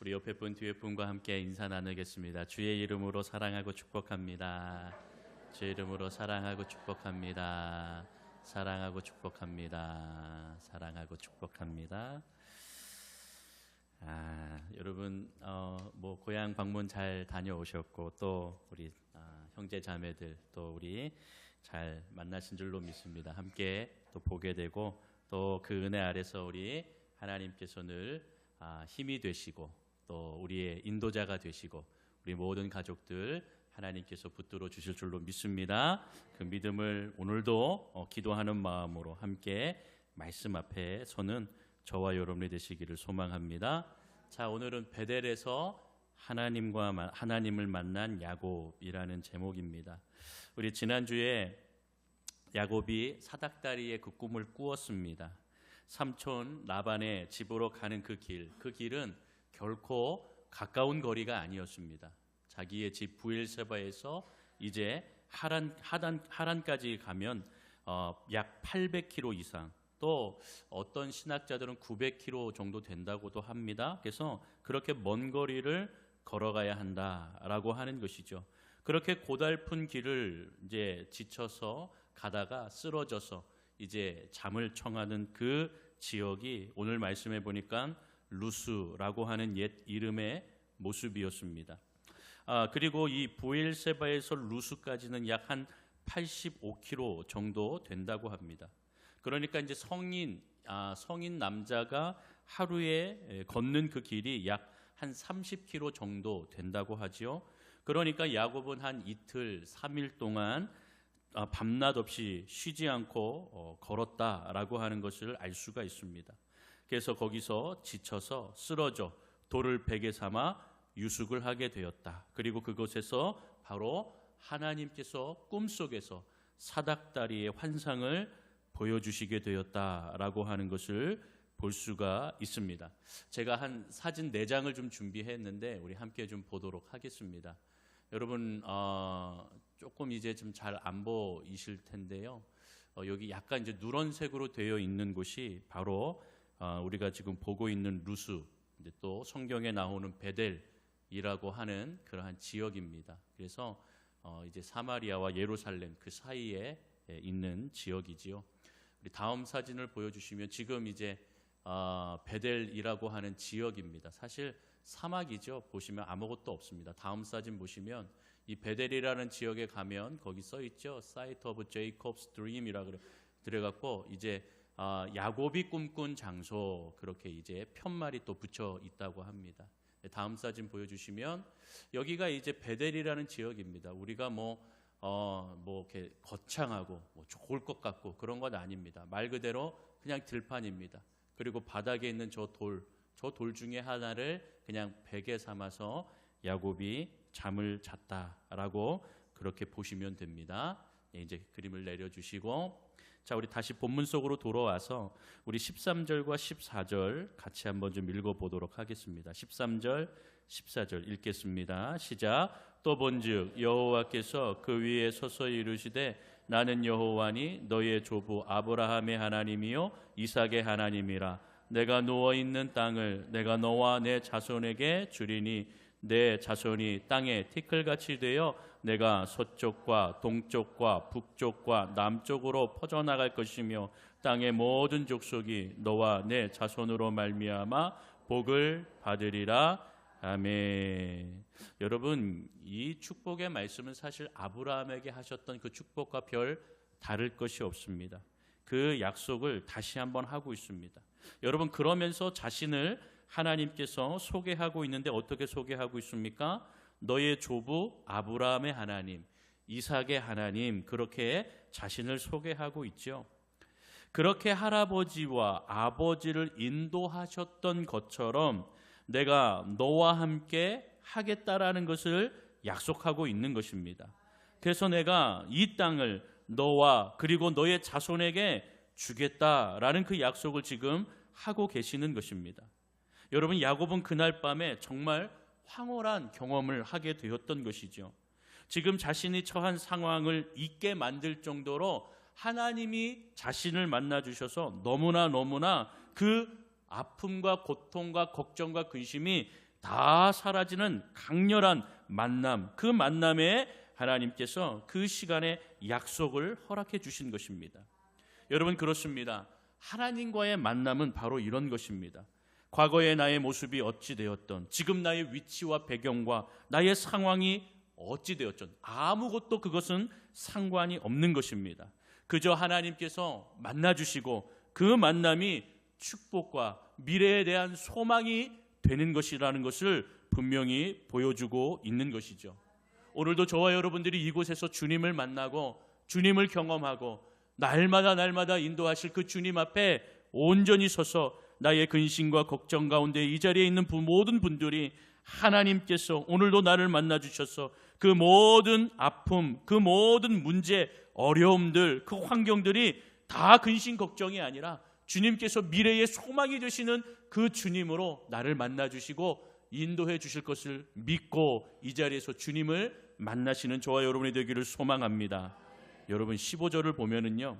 우리 옆에 분 뒤에 분과 함께 인사 나누겠습니다. 주의 이름으로 사랑하고 축복합니다. 주의 이름으로 사랑하고 축복합니다. 사랑하고 축복합니다. 사랑하고 축복합니다. 아, 여러분 어, 뭐 고향 방문 잘 다녀오셨고 또 우리 아, 형제 자매들 또 우리 잘 만나신 줄로 믿습니다. 함께 또 보게 되고 또 그 은혜 아래서 우리 하나님께서 늘 아, 힘이 되시고 또 우리의 인도자가 되시고 우리 모든 가족들 하나님께서 붙들어 주실 줄로 믿습니다. 그 믿음을 오늘도 어, 기도하는 마음으로 함께 말씀 앞에 서는 저와 여러분이 되시기를 소망합니다. 자, 오늘은 베델에서 하나님과 마- 하나님을 만난 야곱이라는 제목입니다. 우리 지난주에 야곱이 사닥다리에 그 꿈을 꾸었습니다. 삼촌 라반의 집으로 가는 그 길, 그 길은 결코 가까운 거리가 아니었습니다. 자기의 집 부엘세바에서 이제 하란 하단 하란까지 가면 어, 약 800km 이상 또 어떤 신학자들은 900km 정도 된다고도 합니다. 그래서 그렇게 먼 거리를 걸어가야 한다라고 하는 것이죠. 그렇게 고달픈 길을 이제 지쳐서 가다가 쓰러져서 이제 잠을 청하는 그 지역이 오늘 말씀해 보니까 루스라고 하는 옛 이름의 모습이었습니다. 아, 그리고 이 보엘세바에서 루스까지는 약 한 85km 정도 된다고 합니다. 그러니까 이제 성인 아, 성인 남자가 하루에 에, 걷는 그 길이 약 한 30km 정도 된다고 하지요. 그러니까 야곱은 한 이틀, 3일 동안 아, 밤낮 없이 쉬지 않고 어, 걸었다라고 하는 것을 알 수가 있습니다. 그래서 거기서 지쳐서 쓰러져 돌을 베개 삼아 유숙을 하게 되었다. 그리고 그곳에서 바로 하나님께서 꿈속에서 사닥다리의 환상을 보여주시게 되었다라고 하는 것을 볼 수가 있습니다. 제가 한 사진 네 장을 좀 준비했는데 우리 함께 좀 보도록 하겠습니다. 여러분 어, 조금 이제 좀 잘 안 보이실 텐데요. 어, 여기 약간 이제 누런색으로 되어 있는 곳이 바로 어, 우리가 지금 보고 있는 루스 이제 또 성경에 나오는 베델이라고 하는 그러한 지역입니다. 그래서 어, 이제 사마리아와 예루살렘 그 사이에 예, 있는 지역이지요. 우리 다음 사진을 보여주시면 지금 이제 어, 베델이라고 하는 지역입니다. 사실 사막이죠. 보시면 아무것도 없습니다. 다음 사진 보시면 이 베델이라는 지역에 가면 거기 써 있죠. Site of Jacob's Dream이라 그래 그래갖고 이제 아, 야곱이 꿈꾼 장소 그렇게 이제 편말이 또 붙여 있다고 합니다. 네, 다음 사진 보여주시면 여기가 이제 베델이라는 지역입니다. 우리가 뭐 어, 뭐 이렇게 거창하고 뭐 좋을 것 같고 그런 건 아닙니다. 말 그대로 그냥 들판입니다. 그리고 바닥에 있는 저 돌, 저 돌 중에 하나를 그냥 베개 삼아서 야곱이 잠을 잤다라고 그렇게 보시면 됩니다. 예, 이제 그림을 내려주시고 자 우리 다시 본문 속으로 돌아와서 우리 13절과 14절 같이 한번 좀 읽어보도록 하겠습니다. 13절 14절 읽겠습니다. 시작 또 본즉 여호와께서 그 위에 서서 이르시되 나는 여호와니 너의 조부 아브라함의 하나님이요 이삭의 하나님이라 내가 누워 있는 땅을 내가 너와 내 자손에게 주리니 내 자손이 땅에 티끌같이 되어 내가 서쪽과 동쪽과 북쪽과 남쪽으로 퍼져나갈 것이며 땅의 모든 족속이 너와 내 자손으로 말미암아 복을 받으리라 아멘. 여러분 이 축복의 말씀은 사실 아브라함에게 하셨던 그 축복과 별 다를 것이 없습니다. 그 약속을 다시 한번 하고 있습니다. 여러분 그러면서 자신을 하나님께서 소개하고 있는데 어떻게 소개하고 있습니까? 너의 조부 아브라함의 하나님, 이삭의 하나님 그렇게 자신을 소개하고 있죠. 그렇게 할아버지와 아버지를 인도하셨던 것처럼 내가 너와 함께 하겠다라는 것을 약속하고 있는 것입니다. 그래서 내가 이 땅을 너와 그리고 너의 자손에게 주겠다라는 그 약속을 지금 하고 계시는 것입니다. 여러분 야곱은 그날 밤에 정말 황홀한 경험을 하게 되었던 것이죠. 지금 자신이 처한 상황을 잊게 만들 정도로 하나님이 자신을 만나 주셔서 너무나 너무나 그 아픔과 고통과 걱정과 근심이 다 사라지는 강렬한 만남, 그 만남에 하나님께서 그 시간에 약속을 허락해 주신 것입니다. 여러분 그렇습니다. 하나님과의 만남은 바로 이런 것입니다. 과거의 나의 모습이 어찌 되었던 지금 나의 위치와 배경과 나의 상황이 어찌 되었던 아무것도 그것은 상관이 없는 것입니다. 그저 하나님께서 만나 주시고 그 만남이 축복과 미래에 대한 소망이 되는 것이라는 것을 분명히 보여주고 있는 것이죠. 오늘도 저와 여러분들이 이곳에서 주님을 만나고 주님을 경험하고 날마다 날마다 인도하실 그 주님 앞에 온전히 서서 나의 근심과 걱정 가운데 이 자리에 있는 부- 모든 분들이 하나님께서 오늘도 나를 만나 주셔서 그 모든 아픔, 그 모든 문제, 어려움들, 그 환경들이 다 근심 걱정이 아니라 주님께서 미래의 소망이 되시는 그 주님으로 나를 만나 주시고 인도해 주실 것을 믿고 이 자리에서 주님을 만나시는 저와 여러분이 되기를 소망합니다. 여러분 15절을 보면은요.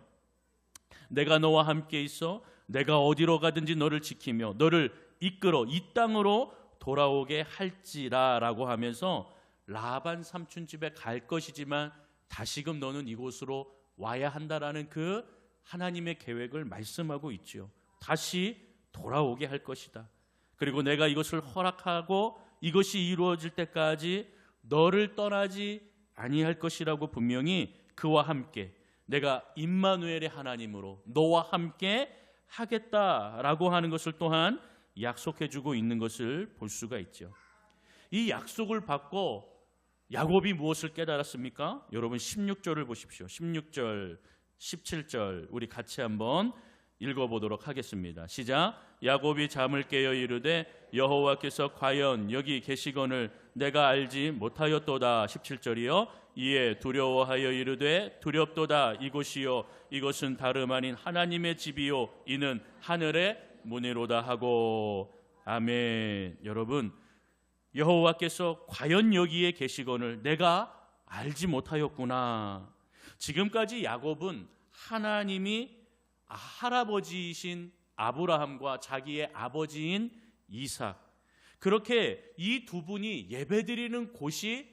내가 너와 함께 있어 내가 어디로 가든지 너를 지키며 너를 이끌어 이 땅으로 돌아오게 할지라라고 하면서 라반 삼촌 집에 갈 것이지만 다시금 너는 이곳으로 와야 한다라는 그 하나님의 계획을 말씀하고 있지요. 다시 돌아오게 할 것이다. 그리고 내가 이것을 허락하고 이것이 이루어질 때까지 너를 떠나지 아니할 것이라고 분명히 그와 함께 내가 임마누엘의 하나님으로 너와 함께 하겠다라고 하는 것을 또한 약속해 주고 있는 것을 볼 수가 있죠. 이 약속을 받고 야곱이 무엇을 깨달았습니까? 여러분 16절을 보십시오. 16절, 17절 우리 같이 한번 읽어 보도록 하겠습니다. 시작. 야곱이 잠을 깨어 이르되 여호와께서 과연 여기 계시거늘 내가 알지 못하였도다. 17절이요. 이에 두려워하여 이르되 두렵도다 이곳이요 이것은 다름 아닌 하나님의 집이요 이는 하늘의 문이로다 하고 아멘. 여러분 여호와께서 과연 여기에 계시거늘 내가 알지 못하였구나. 지금까지 야곱은 하나님이 할아버지이신 아브라함과 자기의 아버지인 이삭 그렇게 이 두 분이 예배드리는 곳이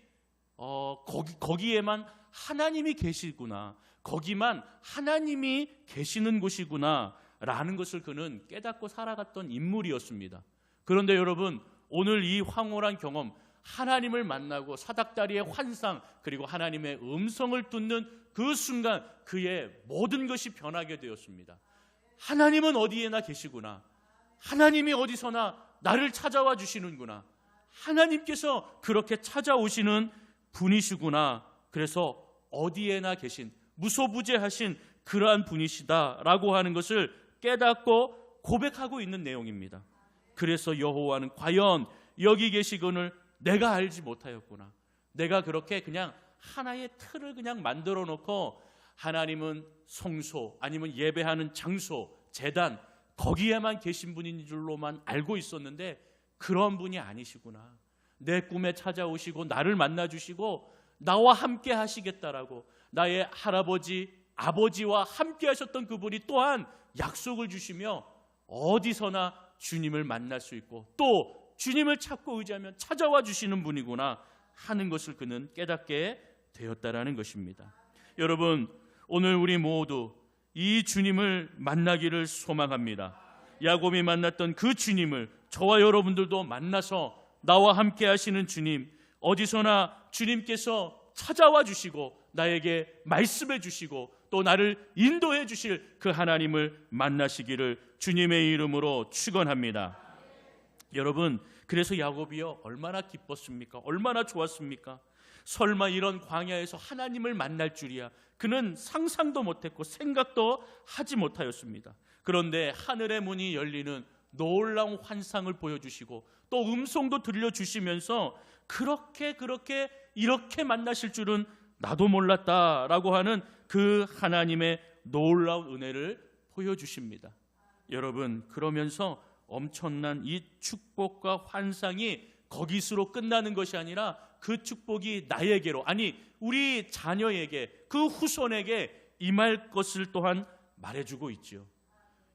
어, 거기, 거기에만 하나님이 계시구나 거기만 하나님이 계시는 곳이구나 라는 것을 그는 깨닫고 살아갔던 인물이었습니다. 그런데 여러분 오늘 이 황홀한 경험 하나님을 만나고 사닥다리의 환상 그리고 하나님의 음성을 듣는 그 순간 그의 모든 것이 변하게 되었습니다. 하나님은 어디에나 계시구나. 하나님이 어디서나 나를 찾아와 주시는구나. 하나님께서 그렇게 찾아오시는 분이시구나. 그래서 어디에나 계신 무소부재하신 그러한 분이시다라고 하는 것을 깨닫고 고백하고 있는 내용입니다. 그래서 여호와는 과연 여기 계시거늘 내가 알지 못하였구나. 내가 그렇게 그냥 하나의 틀을 그냥 만들어 놓고 하나님은 성소 아니면 예배하는 장소, 재단 거기에만 계신 분인 줄로만 알고 있었는데 그런 분이 아니시구나. 내 꿈에 찾아오시고 나를 만나 주시고 나와 함께 하시겠다라고 나의 할아버지, 아버지와 함께 하셨던 그분이 또한 약속을 주시며 어디서나 주님을 만날 수 있고 또 주님을 찾고 의지하면 찾아와 주시는 분이구나 하는 것을 그는 깨닫게 되었다라는 것입니다. 여러분, 오늘 우리 모두 이 주님을 만나기를 소망합니다. 야곱이 만났던 그 주님을 저와 여러분들도 만나서 나와 함께 하시는 주님, 어디서나 주님께서 찾아와 주시고 나에게 말씀해 주시고 또 나를 인도해 주실 그 하나님을 만나시기를 주님의 이름으로 축원합니다. 여러분, 그래서 야곱이요 얼마나 기뻤습니까? 얼마나 좋았습니까? 설마 이런 광야에서 하나님을 만날 줄이야. 그는 상상도 못했고 생각도 하지 못하였습니다. 그런데 하늘의 문이 열리는 놀라운 환상을 보여주시고 또 음성도 들려주시면서 그렇게 그렇게 이렇게 만나실 줄은 나도 몰랐다라고 하는 그 하나님의 놀라운 은혜를 보여주십니다. 여러분 그러면서 엄청난 이 축복과 환상이 거기서로 끝나는 것이 아니라 그 축복이 나에게로 아니 우리 자녀에게 그 후손에게 임할 것을 또한 말해주고 있지요.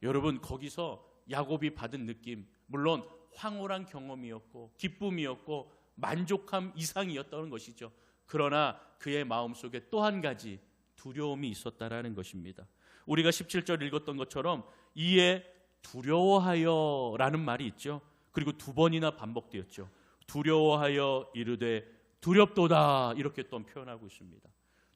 여러분 거기서 야곱이 받은 느낌 물론 황홀한 경험이었고 기쁨이었고 만족함 이상이었다는 것이죠. 그러나 그의 마음속에 또 한 가지 두려움이 있었다라는 것입니다. 우리가 17절 읽었던 것처럼 이에 두려워하여라는 말이 있죠. 그리고 두 번이나 반복되었죠. 두려워하여 이르되 두렵도다 이렇게 또 표현하고 있습니다.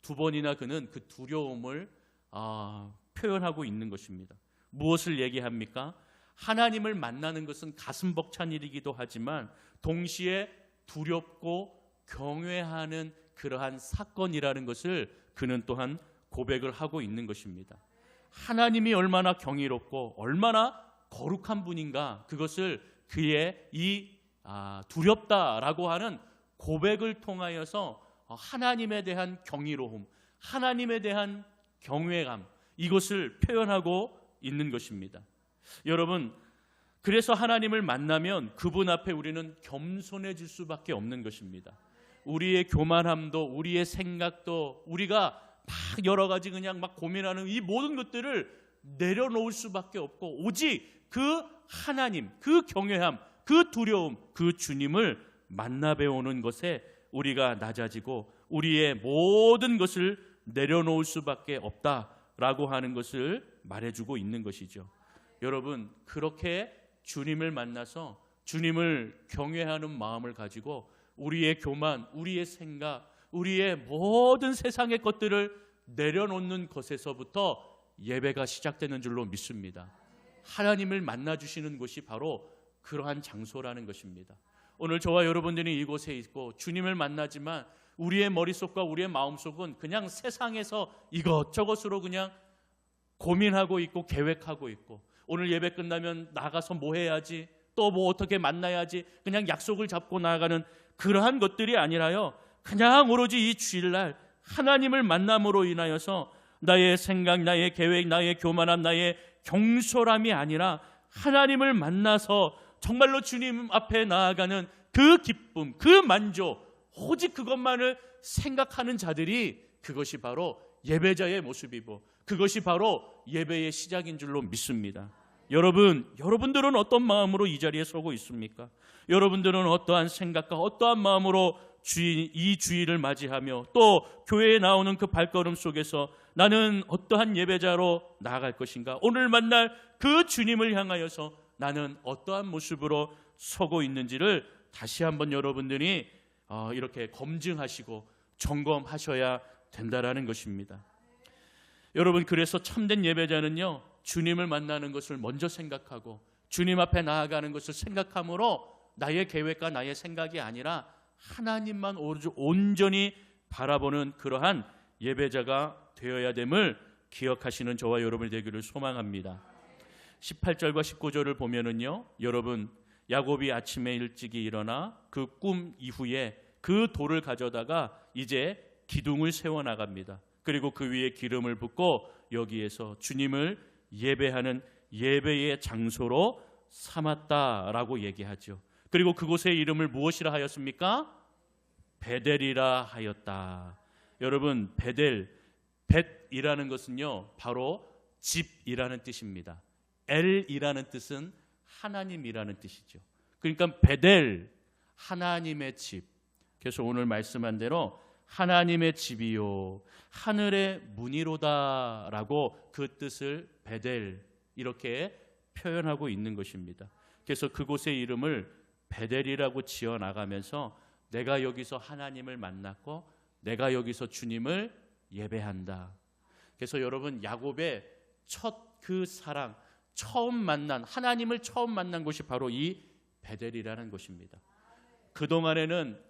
두 번이나 그는 그 두려움을 아, 표현하고 있는 것입니다. 무엇을 얘기합니까? 하나님을 만나는 것은 가슴 벅찬 일이기도 하지만 동시에 두렵고 경외하는 그러한 사건이라는 것을 그는 또한 고백을 하고 있는 것입니다. 하나님이 얼마나 경이롭고 얼마나 거룩한 분인가 그것을 그의 이 아, 두렵다라고 하는 고백을 통하여서 어, 하나님에 대한 경이로움, 하나님에 대한 경외감 이것을 표현하고 있는 것입니다. 여러분, 그래서 하나님을 만나면 그분 앞에 우리는 겸손해질 수밖에 없는 것입니다. 우리의 교만함도 우리의 생각도 우리가 막 여러 가지 그냥 막 고민하는 이 모든 것들을 내려놓을 수밖에 없고 오직 그 하나님, 그 경외함, 그 두려움, 그 주님을 만나 배우는 것에 우리가 낮아지고 우리의 모든 것을 내려놓을 수밖에 없다라고 하는 것을 말해주고 있는 것이죠. 여러분 그렇게 주님을 만나서 주님을 경외하는 마음을 가지고 우리의 교만, 우리의 생각, 우리의 모든 세상의 것들을 내려놓는 것에서부터 예배가 시작되는 줄로 믿습니다. 하나님을 만나 주시는 곳이 바로 그러한 장소라는 것입니다. 오늘 저와 여러분들이 이곳에 있고 주님을 만나지만 우리의 머릿속과 우리의 마음속은 그냥 세상에서 이것저것으로 그냥 고민하고 있고 계획하고 있고 오늘 예배 끝나면 나가서 뭐 해야지 또 뭐 어떻게 만나야지 그냥 약속을 잡고 나아가는 그러한 것들이 아니라요. 그냥 오로지 이 주일날 하나님을 만남으로 인하여서 나의 생각, 나의 계획, 나의 교만함, 나의 경솔함이 아니라 하나님을 만나서 정말로 주님 앞에 나아가는 그 기쁨, 그 만족, 오직 그것만을 생각하는 자들이 그것이 바로 예배자의 모습이고 그것이 바로 예배의 시작인 줄로 믿습니다. 여러분, 여러분들은 어떤 마음으로 이 자리에 서고 있습니까? 여러분들은 어떠한 생각과 어떠한 마음으로 주인, 이 주일을 맞이하며 또 교회에 나오는 그 발걸음 속에서 나는 어떠한 예배자로 나아갈 것인가? 오늘 만날 그 주님을 향하여서 나는 어떠한 모습으로 서고 있는지를 다시 한번 여러분들이 어, 이렇게 검증하시고 점검하셔야 된다라는 것입니다. 여러분 그래서 참된 예배자는요 주님을 만나는 것을 먼저 생각하고 주님 앞에 나아가는 것을 생각함으로 나의 계획과 나의 생각이 아니라 하나님만 온전히 바라보는 그러한 예배자가 되어야 됨을 기억하시는 저와 여러분이 되기를 소망합니다. 18절과 19절을 보면은요. 여러분 야곱이 아침에 일찍이 일어나 그 꿈 이후에 그 돌을 가져다가 이제 기둥을 세워 나갑니다. 그리고 그 위에 기름을 붓고 여기에서 주님을 예배하는 예배의 장소로 삼았다라고 얘기하죠. 그리고 그곳의 이름을 무엇이라 하였습니까? 베델이라 하였다. 여러분 베델 벳이라는 것은요 바로 집이라는 뜻입니다. 엘이라는 뜻은 하나님이라는 뜻이죠. 그러니까 베델 하나님의 집. 그래서 오늘 말씀한 대로 하나님의 집이요 하늘의 문이로다라고 그 뜻을 베델 이렇게 표현하고 있는 것입니다. 그래서 그곳의 이름을 베델이라고 지어 나가면서 내가 여기서 하나님을 만났고 내가 여기서 주님을 예배한다. 그래서 여러분 야곱의 첫 그 사랑 처음 만난 하나님을 처음 만난 곳이 바로 이 베델이라는 곳입니다. 그 동안에는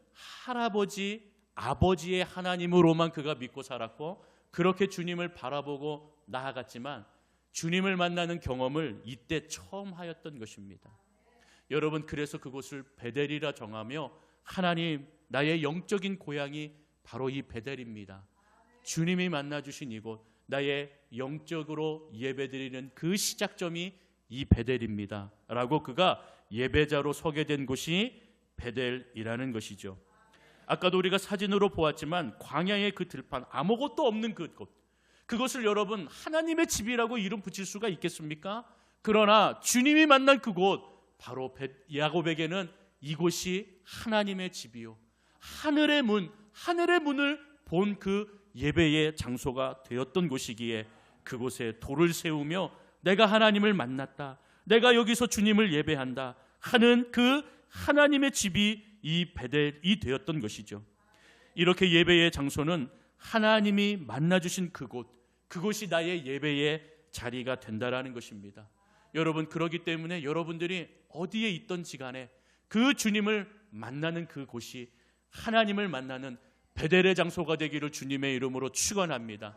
할아버지 아버지의 하나님으로만 그가 믿고 살았고 그렇게 주님을 바라보고 나아갔지만 주님을 만나는 경험을 이때 처음 하였던 것입니다. 여러분 그래서 그곳을 베델이라 정하며 하나님 나의 영적인 고향이 바로 이 베델입니다. 주님이 만나 주신 이곳 나의 영적으로 예배드리는 그 시작점이 이 베델입니다. 라고 그가 예배자로 서게 된 곳이 베델이라는 것이죠. 아까도 우리가 사진으로 보았지만 광야의 그 들판 아무것도 없는 그곳 그것을 여러분 하나님의 집이라고 이름 붙일 수가 있겠습니까? 그러나 주님이 만난 그곳 바로 베- 야곱에게는 이곳이 하나님의 집이요 하늘의 문 하늘의 문을 본 그 예배의 장소가 되었던 곳이기에 그곳에 돌을 세우며 내가 하나님을 만났다. 내가 여기서 주님을 예배한다. 하는 그 하나님의 집이 이 베델이 되었던 것이죠. 이렇게 예배의 장소는 하나님이 만나 주신 그곳, 그곳이 나의 예배의 자리가 된다라는 것입니다. 여러분 그러기 때문에 여러분들이 어디에 있던지 간에 그 주님을 만나는 그 곳이 하나님을 만나는 베델의 장소가 되기를 주님의 이름으로 축원합니다.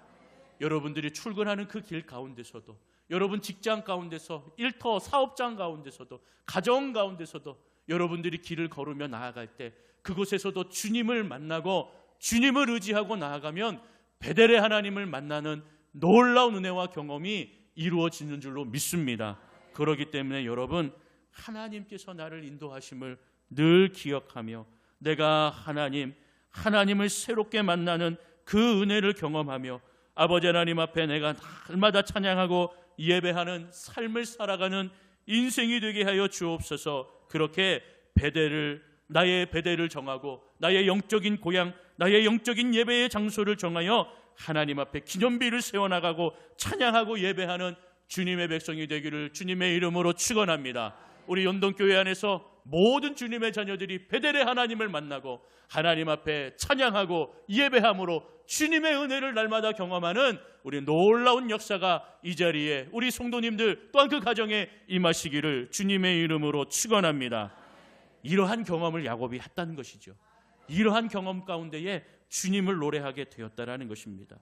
여러분들이 출근하는 그 길 가운데서도 여러분 직장 가운데서 일터 사업장 가운데서도 가정 가운데서도 여러분들이 길을 걸으며 나아갈 때 그곳에서도 주님을 만나고 주님을 의지하고 나아가면 베델의 하나님을 만나는 놀라운 은혜와 경험이 이루어지는 줄로 믿습니다. 그러기 때문에 여러분 하나님께서 나를 인도하심을 늘 기억하며 내가 하나님 하나님을 새롭게 만나는 그 은혜를 경험하며 아버지 하나님 앞에 내가 날마다 찬양하고 예배하는 삶을 살아가는 인생이 되게 하여 주옵소서. 그렇게 베델을 나의 베델을 정하고 나의 영적인 고향, 나의 영적인 예배의 장소를 정하여 하나님 앞에 기념비를 세워 나가고 찬양하고 예배하는 주님의 백성이 되기를 주님의 이름으로 축원합니다. 우리 연동교회 안에서 모든 주님의 자녀들이 베델의 하나님을 만나고 하나님 앞에 찬양하고 예배함으로 주님의 은혜를 날마다 경험하는 우리 놀라운 역사가 이 자리에 우리 성도님들 또한 그 가정에 임하시기를 주님의 이름으로 축원합니다. 이러한 경험을 야곱이 했다는 것이죠. 이러한 경험 가운데에 주님을 노래하게 되었다라는 것입니다.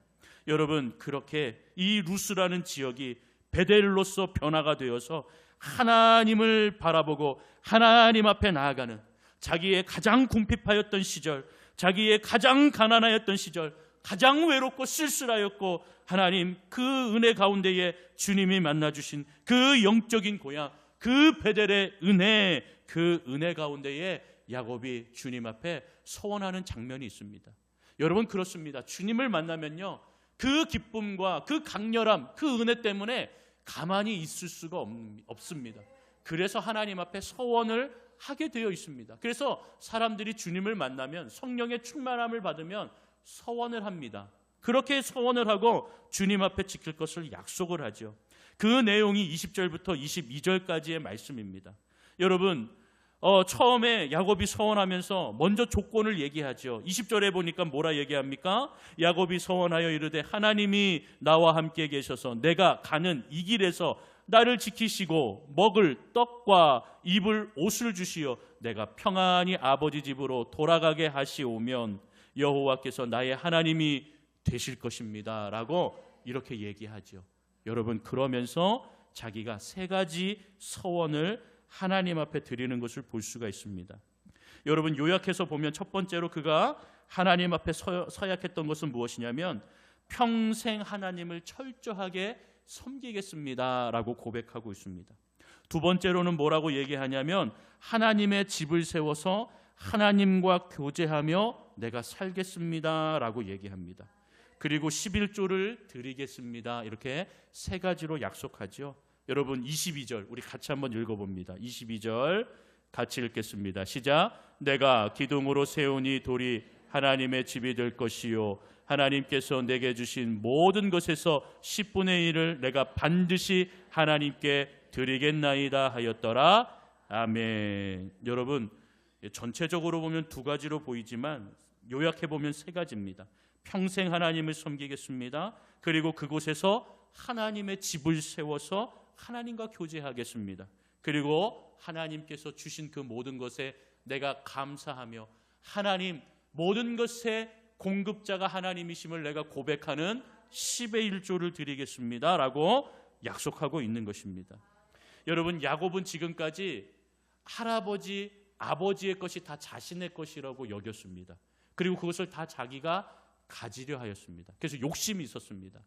여러분 그렇게 이 루스라는 지역이 베델로서 변화가 되어서 하나님을 바라보고 하나님 앞에 나아가는 자기의 가장 궁핍하였던 시절, 자기의 가장 가난하였던 시절, 가장 외롭고 쓸쓸하였고 하나님 그 은혜 가운데에 주님이 만나 주신 그 영적인 고향, 그 베델의 은혜, 그 은혜 가운데에 야곱이 주님 앞에 서원하는 장면이 있습니다. 여러분 그렇습니다. 주님을 만나면요. 그 기쁨과 그 강렬함, 그 은혜 때문에 가만히 있을 수가 없, 없습니다. 그래서 하나님 앞에 서원을 하게 되어 있습니다. 그래서 사람들이 주님을 만나면 성령의 충만함을 받으면 서원을 합니다. 그렇게 서원을 하고 주님 앞에 지킬 것을 약속을 하죠. 그 내용이 20절부터 22절까지의 말씀입니다. 여러분, 어, 처음에 야곱이 서원하면서 먼저 조건을 얘기하죠. 20절에 보니까 뭐라 얘기합니까? 야곱이 서원하여 이르되 하나님이 나와 함께 계셔서 내가 가는 이 길에서 나를 지키시고 먹을 떡과 입을 옷을 주시어 내가 평안히 아버지 집으로 돌아가게 하시오면 여호와께서 나의 하나님이 되실 것입니다라고 이렇게 얘기하죠. 여러분 그러면서 자기가 세 가지 서원을 하나님 앞에 드리는 것을 볼 수가 있습니다. 여러분 요약해서 보면 첫 번째로 그가 하나님 앞에 서, 서약했던 것은 무엇이냐면 평생 하나님을 철저하게 섬기겠습니다라고 고백하고 있습니다. 두 번째로는 뭐라고 얘기하냐면 하나님의 집을 세워서 하나님과 교제하며 내가 살겠습니다라고 얘기합니다. 그리고 11조를 드리겠습니다. 이렇게 세 가지로 약속하죠. 여러분 22절 우리 같이 한번 읽어 봅니다. 22절 같이 읽겠습니다. 시작. 내가 기둥으로 세우니 돌이 하나님의 집이 될 것이요 하나님께서 내게 주신 모든 것에서 10분의 1을 내가 반드시 하나님께 드리겠나이다 하였더라. 아멘. 여러분 전체적으로 보면 두 가지로 보이지만 요약해 보면 세 가지입니다. 평생 하나님을 섬기겠습니다. 그리고 그곳에서 하나님의 집을 세워서 하나님과 교제하겠습니다. 그리고 하나님께서 주신 그 모든 것에 내가 감사하며 하나님 모든 것의 공급자가 하나님이심을 내가 고백하는 10의 1조를 드리겠습니다 라고 약속하고 있는 것입니다. 여러분 야곱은 지금까지 할아버지 아버지의 것이 다 자신의 것이라고 여겼습니다. 그리고 그것을 다 자기가 가지려 하였습니다. 그래서 욕심이 있었습니다.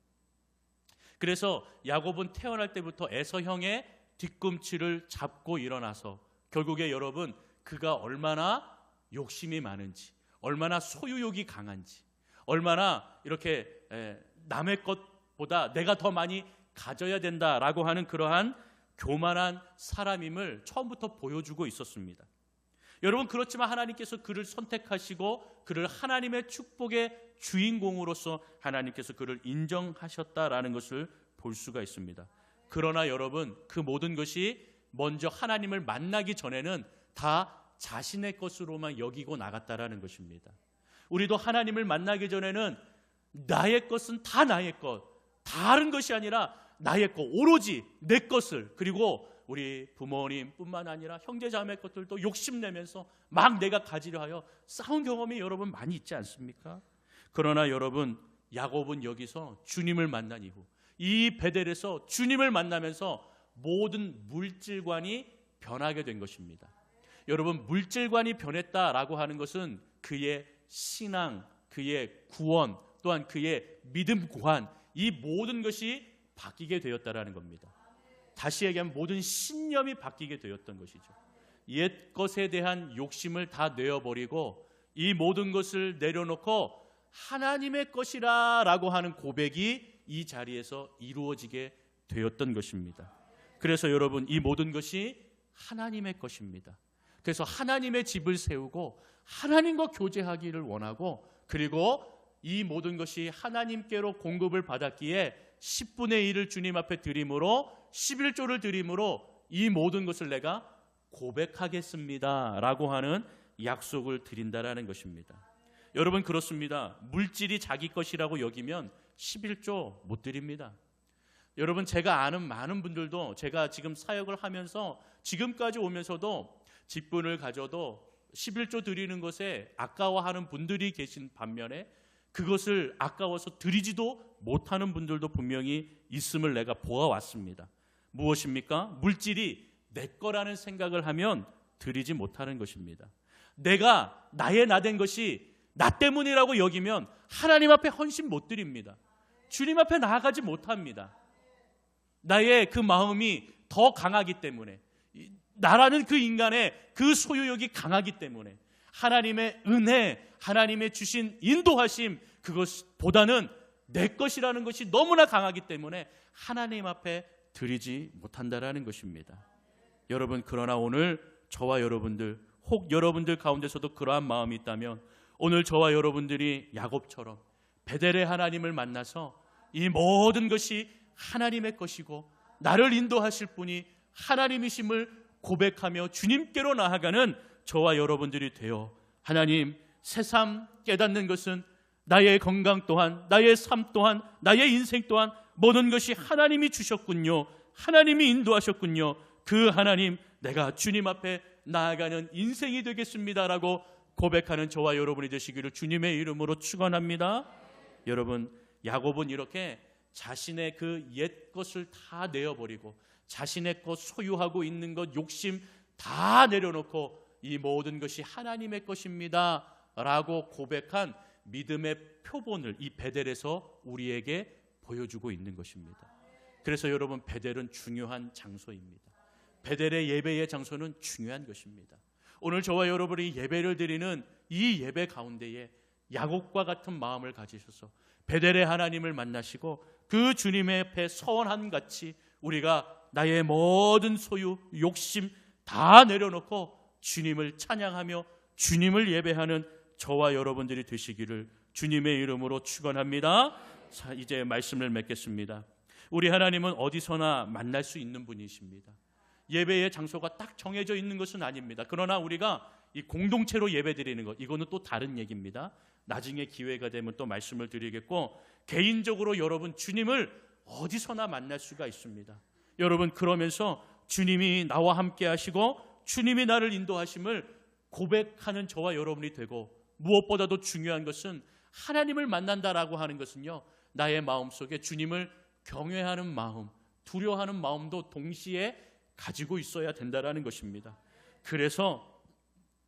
그래서 야곱은 태어날 때부터 에서 형의 뒤꿈치를 잡고 일어나서 결국에 여러분 그가 얼마나 욕심이 많은지, 얼마나 소유욕이 강한지, 얼마나 이렇게 남의 것보다 내가 더 많이 가져야 된다라고 하는 그러한 교만한 사람임을 처음부터 보여주고 있었습니다. 여러분 그렇지만 하나님께서 그를 선택하시고 그를 하나님의 축복의 주인공으로서 하나님께서 그를 인정하셨다라는 것을 볼 수가 있습니다. 그러나 여러분 그 모든 것이 먼저 하나님을 만나기 전에는 다 자신의 것으로만 여기고 나갔다라는 것입니다. 우리도 하나님을 만나기 전에는 나의 것은 다 나의 것, 다른 것이 아니라 나의 것, 오로지 내 것을 그리고 우리 부모님뿐만 아니라 형제자매 것들도 욕심내면서 막 내가 가지려 하여 싸운 경험이 여러분 많이 있지 않습니까? 그러나 여러분 야곱은 여기서 주님을 만난 이후 이 베델에서 주님을 만나면서 모든 물질관이 변하게 된 것입니다. 여러분 물질관이 변했다라고 하는 것은 그의 신앙, 그의 구원, 또한 그의 믿음관 이 모든 것이 바뀌게 되었다라는 겁니다. 다시 얘기하면 모든 신념이 바뀌게 되었던 것이죠. 옛 것에 대한 욕심을 다 내어버리고 이 모든 것을 내려놓고 하나님의 것이라라고 하는 고백이 이 자리에서 이루어지게 되었던 것입니다. 그래서 여러분 이 모든 것이 하나님의 것입니다. 그래서 하나님의 집을 세우고 하나님과 교제하기를 원하고 그리고 이 모든 것이 하나님께로 공급을 받았기에 10분의 1을 주님 앞에 드림으로 11조를 드림으로 이 모든 것을 내가 고백하겠습니다 라고 하는 약속을 드린다라는 것입니다. 여러분 그렇습니다. 물질이 자기 것이라고 여기면 11조 못 드립니다. 여러분 제가 아는 많은 분들도 제가 지금 사역을 하면서 지금까지 오면서도 직분을 가져도 11조 드리는 것에 아까워하는 분들이 계신 반면에 그것을 아까워서 드리지도 못하는 분들도 분명히 있음을 내가 보아왔습니다. 무엇입니까? 물질이 내 거라는 생각을 하면 드리지 못하는 것입니다. 내가 나의 나 된 것이 나 때문이라고 여기면 하나님 앞에 헌신 못 드립니다. 주님 앞에 나아가지 못합니다. 나의 그 마음이 더 강하기 때문에 나라는 그 인간의 그 소유욕이 강하기 때문에 하나님의 은혜, 하나님의 주신 인도하심 그것보다는 내 것이라는 것이 너무나 강하기 때문에 하나님 앞에 드리지 못한다라는 것입니다. 여러분 그러나 오늘 저와 여러분들 혹 여러분들 가운데서도 그러한 마음이 있다면 오늘 저와 여러분들이 야곱처럼 베델의 하나님을 만나서 이 모든 것이 하나님의 것이고 나를 인도하실 분이 하나님이심을 고백하며 주님께로 나아가는 저와 여러분들이 되어 하나님 새삼 깨닫는 것은 나의 건강 또한 나의 삶 또한 나의 인생 또한 모든 것이 하나님이 주셨군요. 하나님이 인도하셨군요. 그 하나님 내가 주님 앞에 나아가는 인생이 되겠습니다라고 고백하는 저와 여러분이 되시기를 주님의 이름으로 축원합니다. 여러분 야곱은 이렇게 자신의 그 옛 것을 다 내어버리고 자신의 것 소유하고 있는 것 욕심 다 내려놓고 이 모든 것이 하나님의 것입니다라고 고백한 믿음의 표본을 이 베델에서 우리에게 보여주고 있는 것입니다. 그래서 여러분 베델은 중요한 장소입니다. 베델의 예배의 장소는 중요한 것입니다. 오늘 저와 여러분이 예배를 드리는 이 예배 가운데에 야곱과 같은 마음을 가지셔서 베델의 하나님을 만나시고 그 주님의 앞에 서원한 같이 우리가 나의 모든 소유, 욕심 다 내려놓고 주님을 찬양하며 주님을 예배하는 저와 여러분들이 되시기를 주님의 이름으로 축원합니다. 자, 이제 말씀을 맺겠습니다. 우리 하나님은 어디서나 만날 수 있는 분이십니다. 예배의 장소가 딱 정해져 있는 것은 아닙니다. 그러나 우리가 이 공동체로 예배드리는 것 이거는 또 다른 얘기입니다. 나중에 기회가 되면 또 말씀을 드리겠고 개인적으로 여러분 주님을 어디서나 만날 수가 있습니다. 여러분 그러면서 주님이 나와 함께 하시고 주님이 나를 인도하심을 고백하는 저와 여러분이 되고 무엇보다도 중요한 것은 하나님을 만난다라고 하는 것은요. 나의 마음속에 주님을 경외하는 마음, 두려워하는 마음도 동시에 가지고 있어야 된다라는 것입니다. 그래서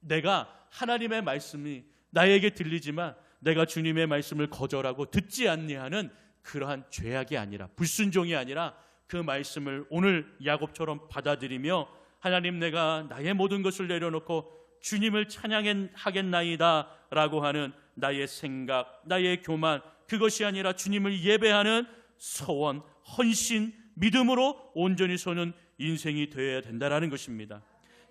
내가 하나님의 말씀이 나에게 들리지만 내가 주님의 말씀을 거절하고 듣지 않니하는 그러한 죄악이 아니라 불순종이 아니라 그 말씀을 오늘 야곱처럼 받아들이며 하나님 내가 나의 모든 것을 내려놓고 주님을 찬양하겠나이다라고 하는 나의 생각, 나의 교만 그것이 아니라 주님을 예배하는 서원, 헌신, 믿음으로 온전히 서는 인생이 되어야 된다라는 것입니다.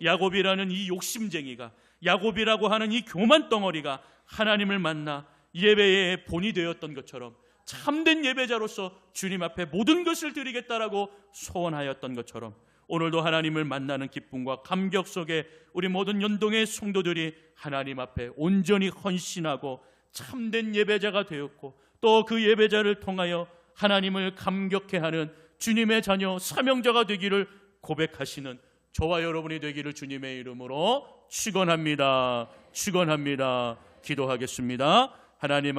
야곱이라는 이 욕심쟁이가 야곱이라고 하는 이 교만 덩어리가 하나님을 만나 예배의 본이 되었던 것처럼 참된 예배자로서 주님 앞에 모든 것을 드리겠다라고 소원하였던 것처럼 오늘도 하나님을 만나는 기쁨과 감격 속에 우리 모든 연동의 성도들이 하나님 앞에 온전히 헌신하고 참된 예배자가 되었고 또 그 예배자를 통하여 하나님을 감격해 하는 주님의 자녀 사명자가 되기를 고백하시는 저와 여러분이 되기를 주님의 이름으로 축원합니다. 축원합니다. 기도하겠습니다. 하나님 앞